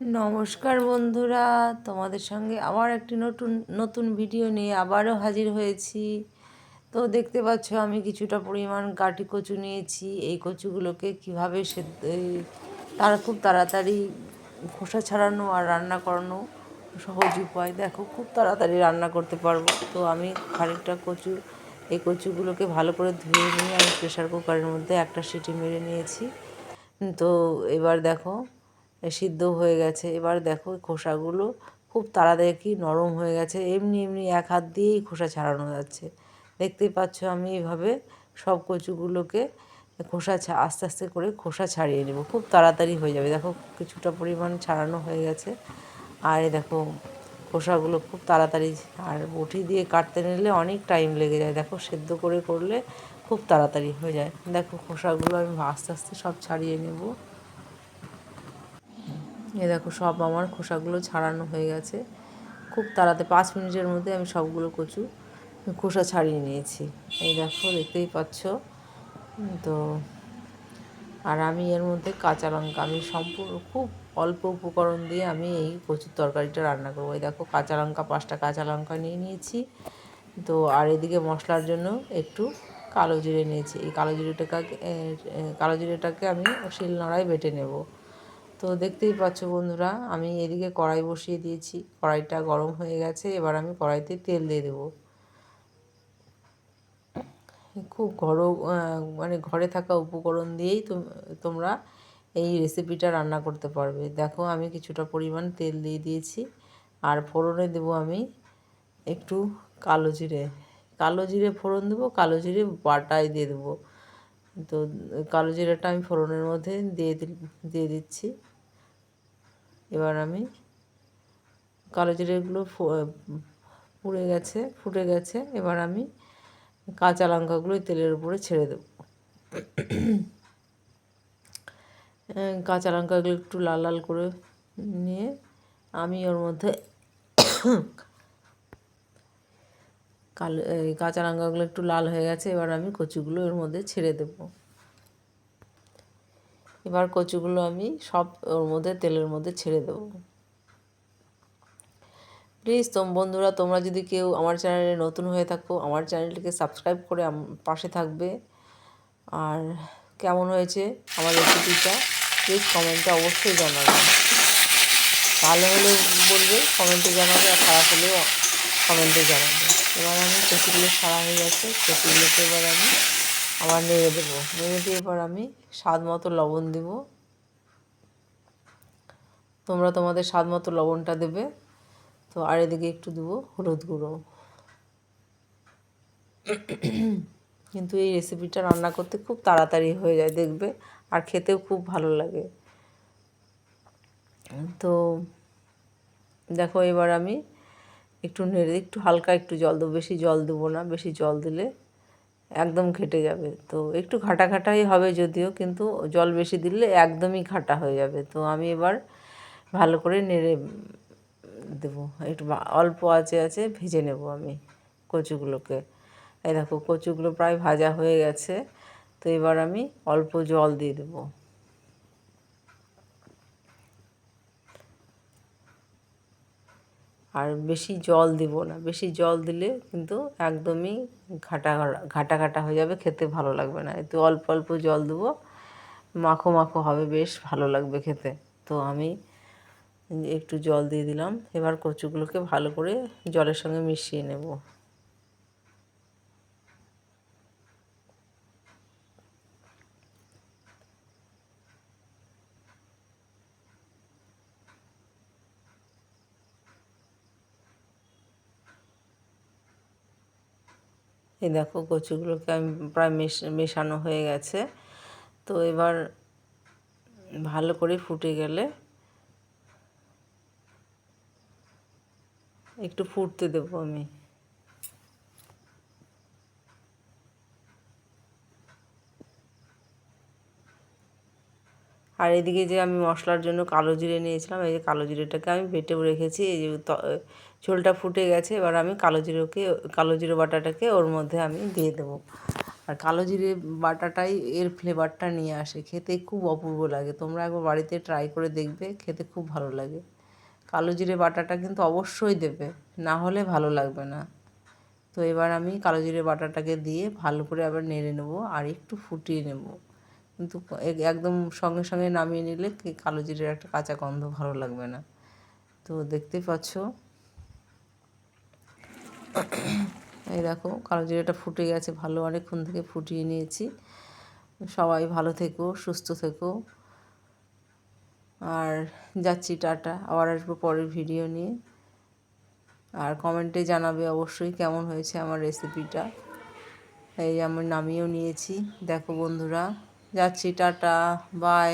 নমস্কার বন্ধুরা, তোমাদের সঙ্গে আবার একটি নতুন নতুন ভিডিও নিয়ে আবারও হাজির হয়েছি। তো দেখতে পাচ্ছ, আমি কিছুটা পরিমাণ কাটি কচু নিয়েছি। এই কচুগুলোকে কীভাবে সে তারা খুব তাড়াতাড়ি খোসা ছাড়ানো আর রান্না করানো সহজ উপায়। দেখো, খুব তাড়াতাড়ি রান্না করতে পারব। তো আমি খানিকটা কচু, এই কচুগুলোকে ভালো করে ধুয়ে নিয়ে আমি প্রেশার কুকারের মধ্যে একটা সিটি মেরে নিয়েছি। তো এবার দেখো সিদ্ধ হয়ে গেছে। এবার দেখো খোসাগুলো খুব তাড়াতাড়ি নরম হয়ে গেছে। এমনি এমনি এক হাত দিয়েই খোসা ছাড়ানো যাচ্ছে। দেখতেই পাচ্ছ আমি এইভাবে সব কচুগুলোকে খোসা আস্তে আস্তে করে খোসা ছাড়িয়ে নেব। খুব তাড়াতাড়ি হয়ে যাবে। দেখো কিছুটা পরিমাণ ছাড়ানো হয়ে গেছে। আর দেখো খোসাগুলো খুব তাড়াতাড়ি আর বটি দিয়ে কাটতে নিলে অনেক টাইম লেগে যায়। দেখো সেদ্ধ করে করলে খুব তাড়াতাড়ি হয়ে যায়। দেখো খোসাগুলো আমি আস্তে আস্তে সব ছাড়িয়ে নেব। এ দেখো সব আমার খোসাগুলো ছাড়ানো হয়ে গেছে। খুব তাড়াতাড়ি পাঁচ মিনিটের মধ্যে আমি সবগুলো কচু খোসা ছাড়িয়ে নিয়েছি। এই দেখো, দেখতেই পাচ্ছ? তো আর আমি এর মধ্যে কাঁচা লঙ্কা, আমি সম্পূর্ণ খুব অল্প উপকরণ দিয়ে আমি এই কচুর তরকারিটা রান্না করব। এই দেখো, কাঁচা লঙ্কা, পাঁচটা কাঁচা লঙ্কা নিয়ে নিয়েছি। তো আর এদিকে মশলার জন্য একটু কালো জিরে নিয়েছি। এই কালো জিরেটাকে কালো জিরেটাকে আমি শিল নড়ায় বেটে নেব। তো দেখতেই পাচ্ছ বন্ধুরা, আমি এদিকে কড়াই বসিয়ে দিয়েছি। কড়াইটা গরম হয়ে গেছে, এবার আমি কড়াইতে তেল দিয়ে দেবো। খুব ঘর মানে ঘরে থাকা উপকরণ দিয়েই তোমরা এই রেসিপিটা রান্না করতে পারবে। দেখো, আমি কিছুটা পরিমাণ তেল দিয়ে দিয়েছি। আর ফোড়নে দেবো আমি একটু কালো জিরে। কালো জিরে ফোড়ন দেবো, কালো জিরে বাটায় দিয়ে দেবো। তো, কালো জিরাটা আমি ফোড়নের মধ্যে দিয়ে দিয়ে দিচ্ছি। এবার আমি কালো জিরেগুলো পুড়ে গেছে, ফুটে গেছে, এবার আমি কাঁচা লঙ্কাগুলো তেলের উপরে ছেড়ে দেব। কাঁচা লঙ্কাগুলো একটু লাল লাল করে নিয়ে আমি ওর মধ্যে কালো কাঁচা লঙ্কাগুলো একটু লাল হয়ে গেছে, এবার আমি কচুগুলো এর মধ্যে ছেড়ে দেব। এবার কচুগুলো আমি সব ওর মধ্যে, তেলের মধ্যে ছেড়ে দেবো। প্লিজ তোম, বন্ধুরা, তোমরা যদি কেউ আমার চ্যানেলে নতুন হয়ে থাকো, আমার চ্যানেলটিকে সাবস্ক্রাইব করে পাশে থাকবে। আর কেমন হয়েছে আমার রেসিপিটা প্লিজ কমেন্টে অবশ্যই জানাবে। ভালো হলে বলবে কমেন্টে জানাবে, আর খারাপ হলেও কমেন্টে জানাবে। এবার আমি কচুগুলো সারা হয়ে গেছে, কচুগুলোকে এবার আমি আবার নেড়ে দেবো। নেড়ে দিয়ে এবার আমি স্বাদ মতো লবণ দেবো। তোমরা তোমাদের স্বাদ মতো লবণটা দেবে। তো আর এদিকে একটু দেবো হলুদ গুঁড়ো। কিন্তু এই রেসিপিটা রান্না করতে খুব তাড়াতাড়ি হয়ে যায় দেখবে। আর খেতেও খুব ভালো লাগে। তো দেখো এবার আমি একটু নেড়ে, একটু হালকা একটু জল দেবো। বেশি জল দেবো না, বেশি জল দিলে একদম ঘেটে যাবে। তো একটু ঘাটা ঘাটাই হবে যদিও, কিন্তু জল বেশি দিলে একদমই ঘাটা হয়ে যাবে। তো আমি এবার ভালো করে নেড়ে দেবো। একটু অল্প আছে আছে ভেজে নেব আমি কচুগুলোকে। এই দেখো কচুগুলো প্রায় ভাজা হয়ে গেছে। তো এবার আমি অল্প জল দিয়ে দেবো। আর বেশি জল দিব না। বেশি জল দিলে কিন্তু একদমই ঘাটা ঘাটা ঘাটা হয়ে যাবে, খেতে ভালো লাগবে না। একটু অল্প অল্প জল দেবো, মাখো মাখো হবে, বেশ ভালো লাগবে খেতে। তো আমি একটু জল দিয়ে দিলাম। এবার কচুগুলোকে ভালো করে জলের সঙ্গে মিশিয়ে নেব। এই দেখো কচুগুলোকে আমি প্রায় মেশানো হয়ে গেছে। তো এবার ভালো করে ফুটে গেলে একটু ফুটতে দেবো আমি। আর এদিকে যে আমি মশলার জন্য কালো জিরে নিয়েছিলাম, এই যে কালো জিরেটাকে আমি বেটেও রেখেছি, এই যে ঝোলটা ফুটে গেছে, এবার আমি কালো জিরেকে, কালো জিরে বাটাটাকে ওর মধ্যে আমি দিয়ে দেবো। আর কালো জিরে বাটাটাই এর ফ্লেভারটা নিয়ে আসে, খেতে খুব অপূর্ব লাগে, তোমরা একবার বাড়িতে ট্রাই করে দেখবে, খেতে খুব ভালো লাগে। কালো জিরে বাটাটা কিন্তু অবশ্যই দেবে, না হলে ভালো লাগবে না। তো এবার আমি কালো জিরে বাটাটাকে দিয়ে ভালো করে আবার নেড়ে নেব, আর একটু ফুটিয়ে নেব। কিন্তু একদম সঙ্গে সঙ্গে নামিয়ে নিলে কালো জিরের একটা কাঁচা গন্ধ ভালো লাগবে না। তো দেখতে পাচ্ছ। এই দেখো, কালো জিরাটা ফুটে গেছে ভালো অনেকক্ষণ থেকে ফুটিয়ে নিয়েছি। সবাই ভালো থেকো, সুস্থ থেকো। আর যাচ্ছি টাটা, আবার আসব পরের ভিডিও নিয়ে। আর কমেন্টে জানাবে অবশ্যই কেমন হয়েছে আমার রেসিপিটা এই আমি নামিয়েও নিয়েছি। দেখো বন্ধুরা। যাচ্ছি টাটা বাই।